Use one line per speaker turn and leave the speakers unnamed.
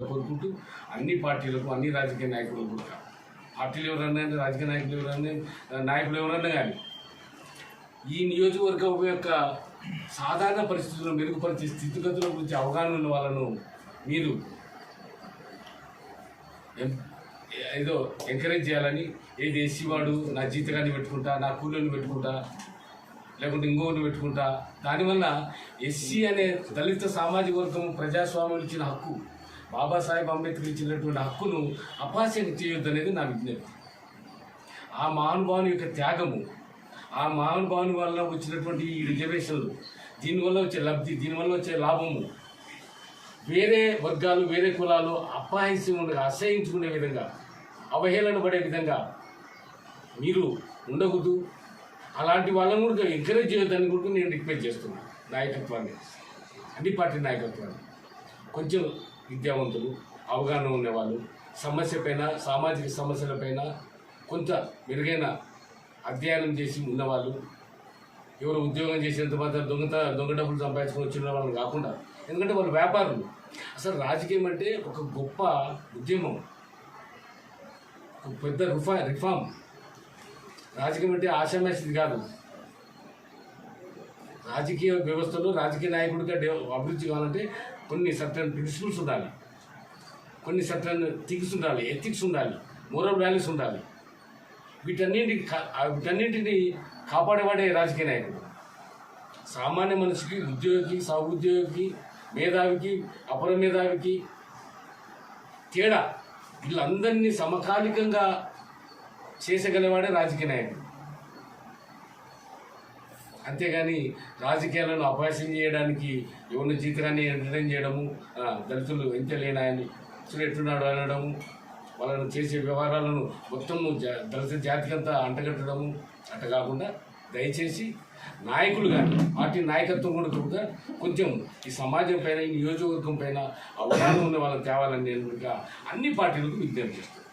కోరుకుంటూ అన్ని పార్టీలకు అన్ని రాజకీయ నాయకులకు కూడా. పార్టీలు ఎవరన్నా రాజకీయ నాయకులు ఎవరన్నా నాయకులు ఎవరన్నా కానీ ఈ నియోజకవర్గం యొక్క సాధారణ పరిస్థితులను మెరుగుపరిచే స్థితిగతుల గురించి అవగాహన ఉన్న వాళ్ళను మీరు ఎం- ఏదో ఎంకరేజ్ చేయాలని ఏది ఎస్సీ వాడు నా జీతగాన్ని పెట్టుకుంటా నా కూలీని పెట్టుకుంటా లేకుంటే ఇంకోని పెట్టుకుంటా దానివల్ల ఎస్సీ అనే దళిత సామాజిక వర్గం ప్రజాస్వామ్యం ఇచ్చిన హక్కు బాబాసాహెబ్ అంబేద్కర్ ఇచ్చినటువంటి హక్కును అపాసన చేయొద్దు అనేది నా విజ్ఞప్తి. ఆ మహానుభావుని యొక్క త్యాగము ఆ మహానుభావుని వల్ల వచ్చినటువంటి ఈ రిజర్వేషన్లు దీనివల్ల వచ్చే లబ్ధి దీనివల్ల వచ్చే లాభము వేరే వర్గాలు వేరే కులాలు అపహాస్యం ఉండగా అసహించుకునే విధంగా అవహేళన పడే విధంగా మీరు ఉండకూడదు. అలాంటి వాళ్ళని కూడా ఎంకరేజ్ చేయొద్దని కూడా నేను రిక్వెస్ట్ చేస్తున్నాను నాయకత్వాన్ని అన్ని పార్టీ నాయకత్వాన్ని. కొంచెం విద్యావంతులు అవగాహన ఉండేవాళ్ళు. సమస్య పైన సామాజిక సమస్యలపైన కొంత మెరుగైన అధ్యయనం చేసి ఉన్నవాళ్ళు. ఎవరు ఉద్యోగం చేసేంత మాత్రం దొంగత దొంగ డబ్బులు సంపాదించుకొని వచ్చిన వాళ్ళు కాకుండా ఎందుకంటే వాళ్ళు వ్యాపారులు. అసలు రాజకీయం అంటే ఒక గొప్ప ఉద్యమం. ఒక పెద్ద రిఫా రిఫార్మ్. రాజకీయం అంటే ఆశామేసిది కాదు. రాజకీయ వ్యవస్థలో రాజకీయ నాయకుడిగా అభివృద్ధి కావాలంటే కొన్ని సర్టన్ ప్రిన్సిపల్స్ ఉండాలి. కొన్ని సర్టన్ థింగ్స్ ఉండాలి ఎథిక్స్ ఉండాలి మోరల్ వాల్యూస్ ఉండాలి. వీటన్నింటి వీటన్నింటిని కాపాడేవాడే రాజకీయ నాయకుడు. సామాన్య మనిషికి ఉద్యోగికి సహోద్యోగికి మేధావికి అపర మేధావికి తేడా. వీళ్ళందరినీ సమకాలికంగా చేసగలవాడే రాజకీయ నాయకుడు. అంతేగాని రాజకీయాలను అపహాస్యం చేయడానికి ఎవరిని జీతగాన్ని ఎంటర్టైన్ చేయడము దళితులు ఎంత లేనాయని చూడు ఎట్టున్నాడు అనడము వాళ్ళను చేసే వ్యవహారాలను మొత్తం జా- దళిత జాతికంతా అంటగట్టడము అట్ట కాకుండా దయచేసి నాయకులు కానీ పార్టీ నాయకత్వం కూడా కూడా కొంచెం ఈ సమాజం పైన ఈ నియోజకవర్గం పైన అవగాహన ఉన్న వాళ్ళని తేవాలని నేను అన్ని పార్టీలకు విజ్ఞప్తి చేస్తాను